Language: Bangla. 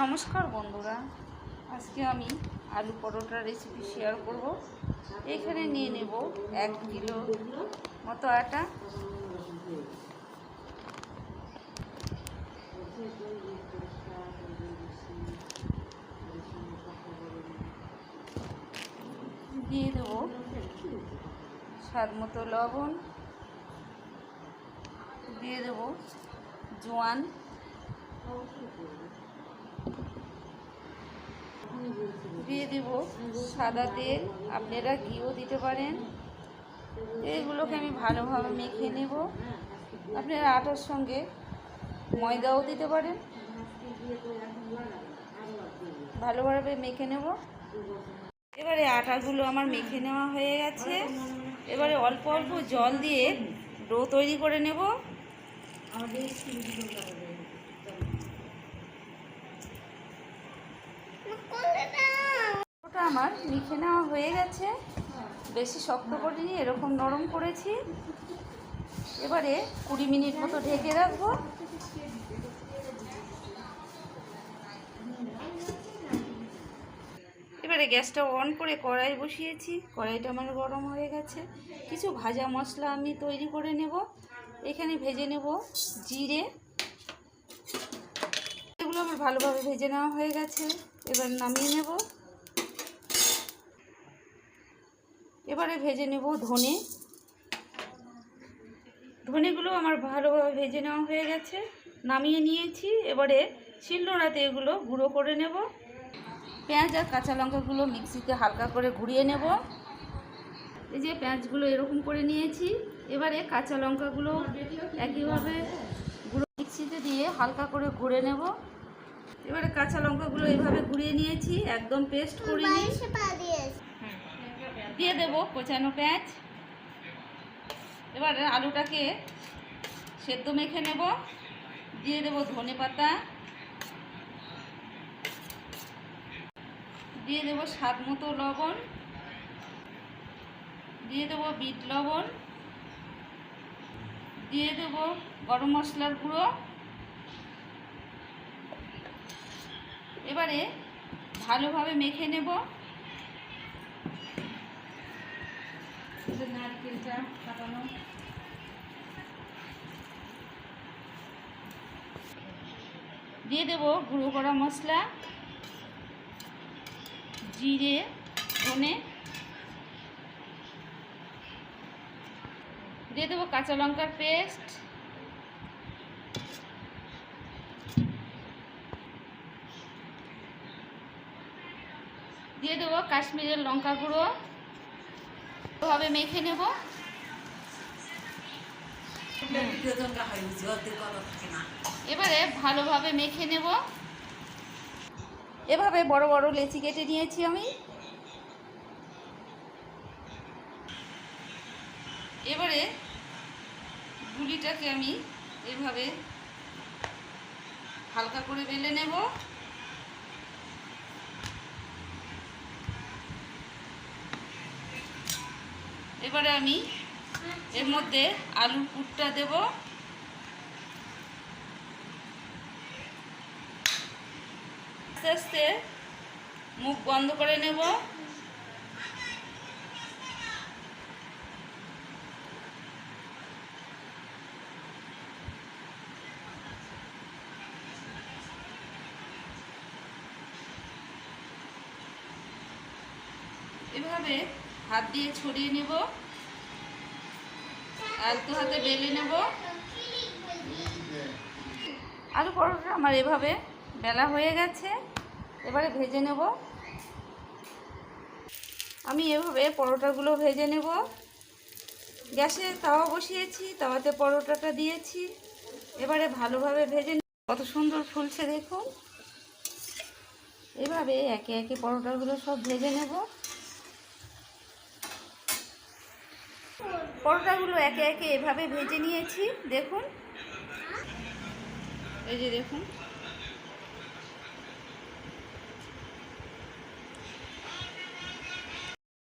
নমস্কার বন্ধুরা, আজকে আমি আলু পরোটার রেসিপি শেয়ার করব। এখানে নিয়ে নেব এক কিলো মতো আটা। দিয়ে দেবো স্বাদ মতো লবণ। দিয়ে দেবো জোয়ান দিয়ে দেব। সাদা তেল, আপনারা ঘিও দিতে পারেন। এইগুলোকে আমি ভালোভাবে মেখে নেব। আপনারা আটার সঙ্গে ময়দাও দিতে পারেন। ভালোভাবে মেখে নেব। এবারে আটাগুলো আমার মেখে নেওয়া হয়ে গেছে। এবারে অল্প অল্প জল দিয়ে ডো তৈরি করে নেব। আমার মেখে নেওয়া হয়ে গেছে। বেশি শক্ত করিনি, এরকম নরম করেছি। এবারে কুড়ি মিনিট মতো ঢেকে রাখব। এবারে গ্যাসটা অন করে কড়াই বসিয়েছি। কড়াইটা আমার গরম হয়ে গেছে। কিছু ভাজা মশলা আমি তৈরি করে নেব। এখানে ভেজে নেব জিরে। এগুলো আমার ভালোভাবে ভেজে নেওয়া হয়ে গেছে। এবার নামিয়ে নেব। এবারে ভেজে নেব ধনে। ধনেগুলো আমার ভালোভাবে ভেজে নেওয়া হয়ে গেছে। নামিয়ে নিয়েছি। এবারে শিলনোড়াতে এগুলো গুঁড়ো করে নেব। পেঁয়াজ আর কাঁচা লঙ্কাগুলো মিক্সিতে হালকা করে ঘুরিয়ে নেব। এই যে পেঁয়াজগুলো এরকম করে নিয়েছি। এবারে কাঁচা লঙ্কাগুলো একইভাবে গুঁড়ো মিক্সিতে দিয়ে হালকা করে ঘুরে নেব। এবারে কাঁচা লঙ্কাগুলো এইভাবে ঘুরিয়ে নিয়েছি। একদম পেস্ট করে নিই দিয়ে দেবো কোচানো পেঁয়াজ। এবারে আলুটাকে সেদ্ধ মেখে নেব। দিয়ে দেবো ধনে পাতা। দিয়ে দেবো স্বাদ মতো লবণ। দিয়ে দেবো বিট লবণ। দিয়ে দেবো গরম মশলার গুঁড়ো। এবারে ভালোভাবে মেখে নেব। নারকেলটা কাটানো। দিয়ে দেবো গুঁড়ো করা মশলা, জিরে, ধনে। দিয়ে দেবো কাঁচা লঙ্কার পেস্ট। দিয়ে দেবো কাশ্মীরের লঙ্কা গুঁড়ো। ভাবে মেখে নেব। এবারে ভালোভাবে মেখে নেব। এভাবে বড় বড় লেচি কেটে নিয়েছি আমি। এবারে গুলিটাকে আমি এভাবে হালকা করে বেলে নেব। এবারে আমি এর মধ্যে আলুর পুরটা দেব। আস্তে আস্তে মুখ বন্ধ করে নেব। এভাবে হাত দিয়ে ছড়িয়ে নেব। আলতো হাতে বেলে নেব। আলু পরোটা আমার এভাবে বেলা হয়ে গেছে, এবারে ভেজে নেব। আমি এভাবে পরোটাগুলো ভেজে নেব। গ্যাসে তাওয়া বসিয়েছি, তাওয়াতে পরোটাটা দিয়েছি। এবারে ভালোভাবে ভেজে কত সুন্দর ফুলছে দেখুন। এভাবে একে একে পরোটাগুলো সব ভেজে নেব। পরোটাগুলো একে একে এভাবে ভেজে নিয়েছি দেখুন। এই যে দেখুন।